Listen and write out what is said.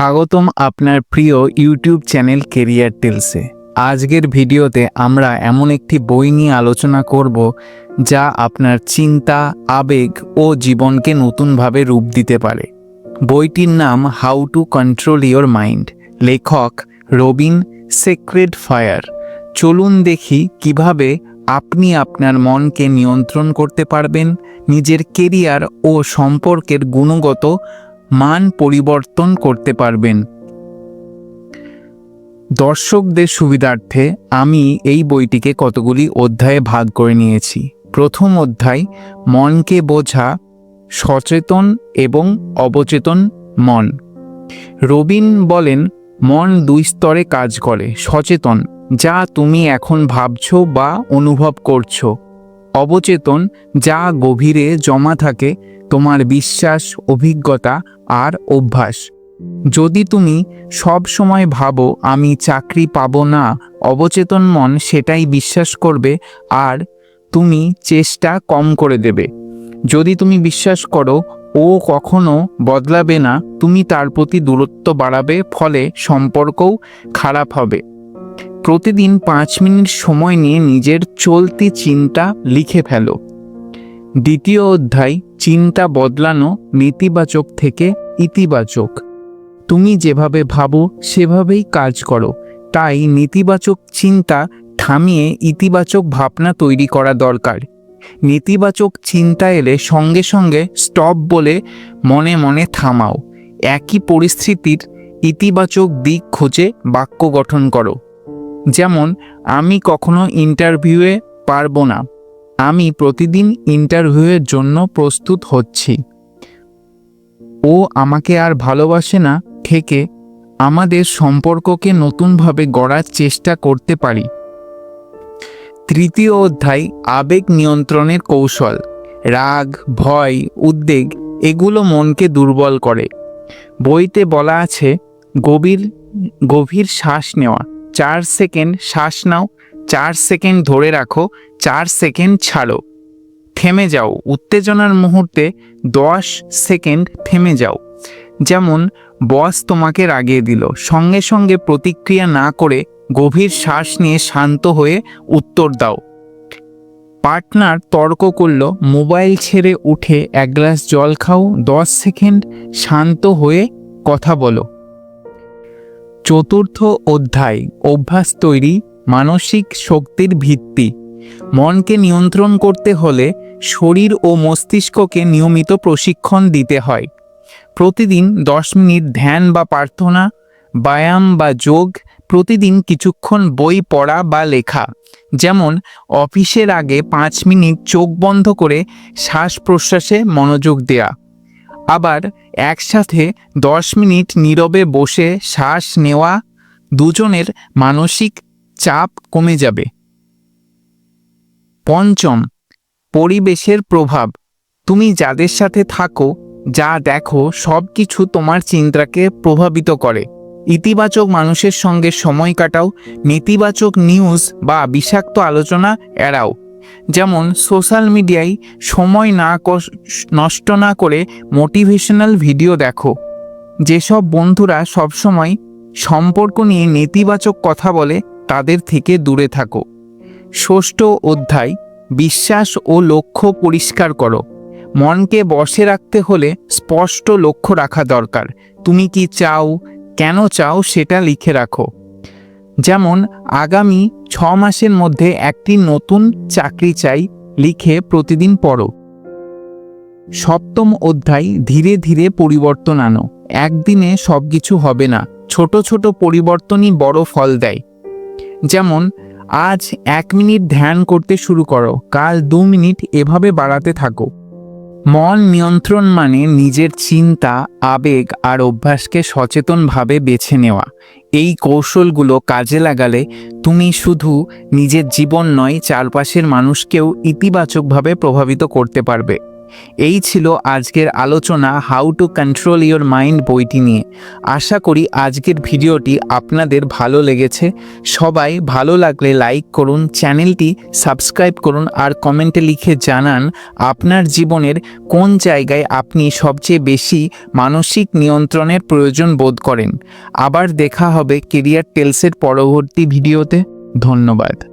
স্বাগতম আপনার প্রিয় ইউটিউব চ্যানেল কেরিয়ার টেলসে আজকের ভিডিওতে আমরা এমন একটি বই নিয়ে আলোচনা করব, যা আপনার চিন্তা, আবেগ ও জীবনকে নতুনভাবে রূপ দিতে পারে। বইটির নাম how to control your mind লেখক রবিন সেক্রেড ফায়ার। চলুন দেখি কীভাবে আপনি আপনার মনকে নিয়ন্ত্রণ করতে পারবেন, নিজের কেরিয়ার ও সম্পর্কের গুণগত মান পরিবর্তন করতে পারবেন। দর্শকদের সুবিধার্থে আমি এই বইটিকে কতগুলি অধ্যায়ে ভাগ করে নিয়েছি। প্রথম অধ্যায়, মনকে বোঝা, সচেতন এবং অবচেতন মন। রবিন বলেন, মন দুই স্তরে কাজ করে, সচেতন, যা তুমি এখন ভাবছ বা অনুভব করছ। অবচেতন, যা গভীরে জমা থাকে, তোমার বিশ্বাস, অভিজ্ঞতা আর অভ্যাস। যদি তুমি সব সময় ভাবো, আমি চাকরি পাবো না, অবচেতন মন সেটাই বিশ্বাস করবে আর তুমি চেষ্টা কম করে দেবে। যদি তুমি বিশ্বাস করো, ও কখনো বদলাবে না, তুমি তার প্রতি দূরত্ব বাড়াবে, ফলে সম্পর্কও খারাপ হবে। প্রতিদিন পাঁচ মিনিট সময় নিয়ে নিজের চলতি চিন্তা লিখে ফেলো। দ্বিতীয় অধ্যায় চিন্তা বদলানো নেতিবাচক থেকে ইতিবাচক। তুমি যেভাবে ভাবো, সেভাবেই কাজ করো। তাই নেতিবাচক চিন্তা থামিয়ে ইতিবাচক ভাবনা তৈরি করা দরকার। নেতিবাচক চিন্তা এলে সঙ্গে সঙ্গে স্টপ বলে মনে মনে থামাও। একই পরিস্থিতির ইতিবাচক দিক খোঁজে বাক্য গঠন করো। যেমন, আমি কখনো ইন্টারভিউয়ে পারব না। আমি প্রতিদিন ইন্টারভিউয়ের জন্য প্রস্তুত হচ্ছি। ও আমাকে আর ভালোবাসে না থেকে আমাদের সম্পর্ককে নতুনভাবে গড়ার চেষ্টা করতে পারি। তৃতীয় অধ্যায়, আবেগ নিয়ন্ত্রণের কৌশল, রাগ, ভয়, উদ্বেগ এগুলো মনকে দুর্বল করে। বইতে বলা আছে, গভীর গভীর শ্বাস নেওয়া, চার সেকেন্ড শ্বাস নাও চার সেকেন্ড ধরে রাখো, চার সেকেন্ড ছাড়ো। থেমে যাও। উত্তেজনার মুহূর্তে দশ সেকেন্ড থেমে যাও। যেমন বস তোমাকে রাগিয়ে দিল। সঙ্গে সঙ্গে প্রতিক্রিয়া না করে গভীর শ্বাস নিয়ে শান্ত হয়ে উত্তর দাও। পার্টনার তর্ক করল, মোবাইল ছেড়ে উঠে এক গ্লাস জল খাও, দশ সেকেন্ড শান্ত হয়ে কথা বলো। চতুর্থ অধ্যায়, অভ্যাস তৈরি মানসিক শক্তির ভিত্তি। মনকে নিয়ন্ত্রণ করতে হলে শরীর ও মস্তিষ্ককে নিয়মিত প্রশিক্ষণ দিতে হয়। প্রতিদিন দশ মিনিট ধ্যান বা প্রার্থনা, ব্যায়াম বা যোগ, প্রতিদিন কিছুক্ষণ বই পড়া বা লেখা। যেমন, অফিসের আগে পাঁচ মিনিট চোখ বন্ধ করে শ্বাস প্রশ্বাসে মনোযোগ দেয়া। আবার একসাথে দশ মিনিট নীরবে বসে শ্বাস নেওয়া। দুজনের মানসিক চাপ কমে যাবে। পঞ্চম, পরিবেশের প্রভাব। তুমি যাদের সাথে থাকো, যা দেখো সব কিছু তোমার চিন্তাকে প্রভাবিত করে। ইতিবাচক মানুষের সঙ্গে সময় কাটাও, নেতিবাচক নিউজ বা বিষাক্ত আলোচনা এড়াও। যেমন সোশ্যাল মিডিয়ায় সময় না নষ্ট না করে মোটিভেশনাল ভিডিও দেখো। যেসব বন্ধুরা সবসময় সম্পর্ক নিয়ে নেতিবাচক কথা বলে তাদের থেকে দূরে থাকো। ষষ্ঠ অধ্যায়, বিশ্বাস ও লক্ষ্য পরিষ্কার করো। মনকে বসে রাখতে হলে স্পষ্ট লক্ষ্য রাখা দরকার। তুমি কি চাও, কেন চাও সেটা লিখে রাখো। যেমন, আগামী ছ মাসের মধ্যে একটি নতুন চাকরি চাই, লিখে প্রতিদিন পড়ো। সপ্তম অধ্যায়, ধীরে ধীরে পরিবর্তন আনো। একদিনে সব কিছু হবে না। ছোট ছোট পরিবর্তনই বড় ফল দেয়। যেমন, আজ এক মিনিট ধ্যান করতে শুরু করো, কাল দু মিনিট এভাবে বাড়াতে থাকো। মন নিয়ন্ত্রণ মানে নিজের চিন্তা, আবেগ আর অভ্যাসকে সচেতনভাবে বেছে নেওয়া। এই কৌশলগুলো কাজে লাগালে তুমি শুধু নিজের জীবন নয়, চারপাশের মানুষকেও ইতিবাচকভাবে প্রভাবিত করতে পারবে। এই ছিল আজকের আলোচনা how to control your mind বইটি নিয়ে। আশা করি আজকের ভিডিওটি আপনাদের ভালো লেগেছে। সবাই ভালো লাগলে লাইক করুন, চ্যানেলটি সাবস্ক্রাইব করুন আর কমেন্টে লিখে জানান আপনার জীবনের কোন জায়গায় আপনি সবচেয়ে বেশি মানসিক নিয়ন্ত্রণের প্রয়োজন বোধ করেন। আবার দেখা হবে কেরিয়ার টেলসের পরবর্তী ভিডিওতে। ধন্যবাদ।